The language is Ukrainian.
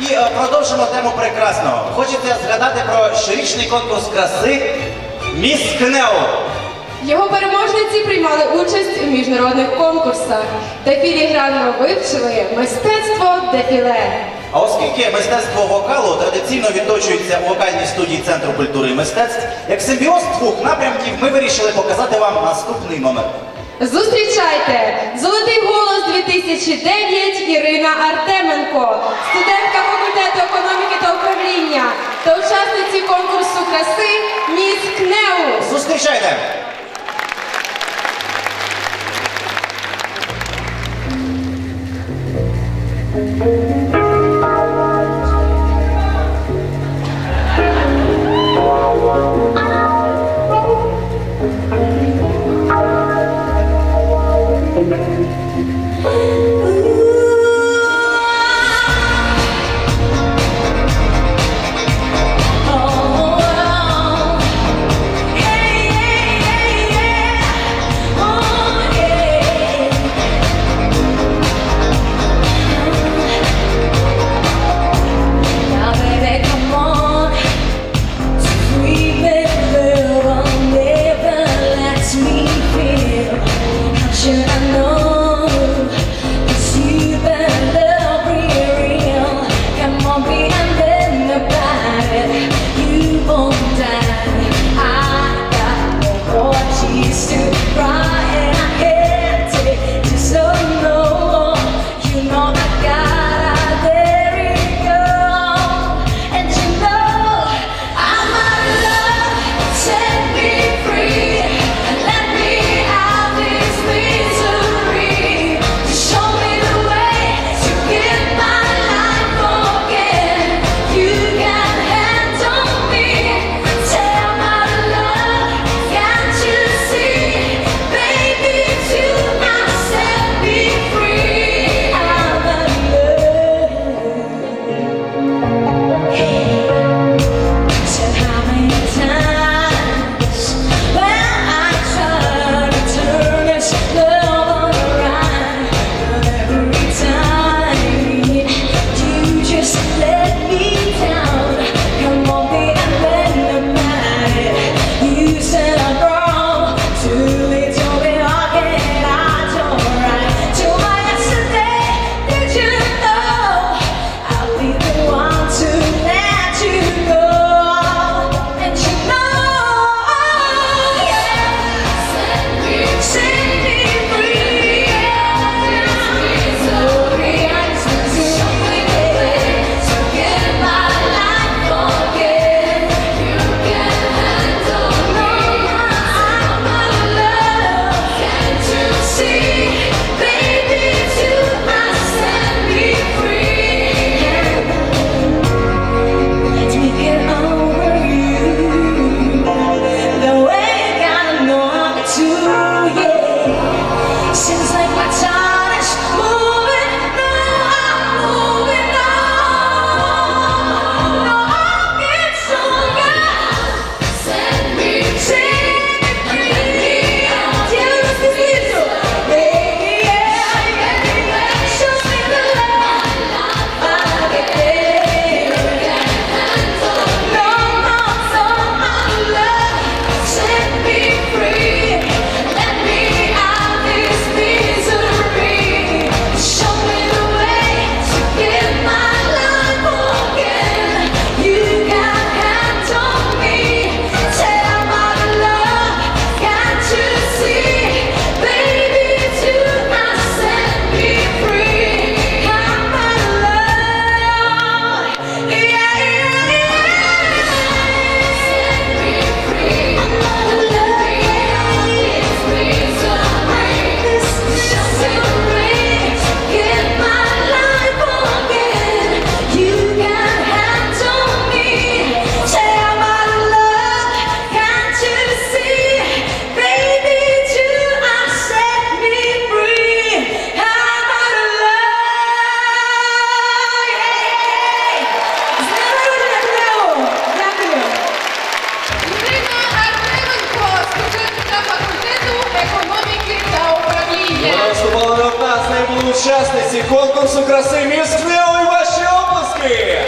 І е, продовжимо тему прекрасного. Хочете згадати про щорічний конкурс краси Міс Кнео. Його переможниці приймали участь у міжнародних конкурсах, де філігранно вивчили мистецтво дефіле. А оскільки мистецтво вокалу традиційно відточується у вокальній студії Центру культури і мистецтв, як симбіоз двох напрямків ми вирішили показати вам наступний номер. Зустрічайте! Золотий голос 2009 Ірина Артеменко. студент учасниці конкурсу краси Міс Кнеу. Зустрічайте! used to. учасниці конкурсу краси міст Лео і ваші обласки.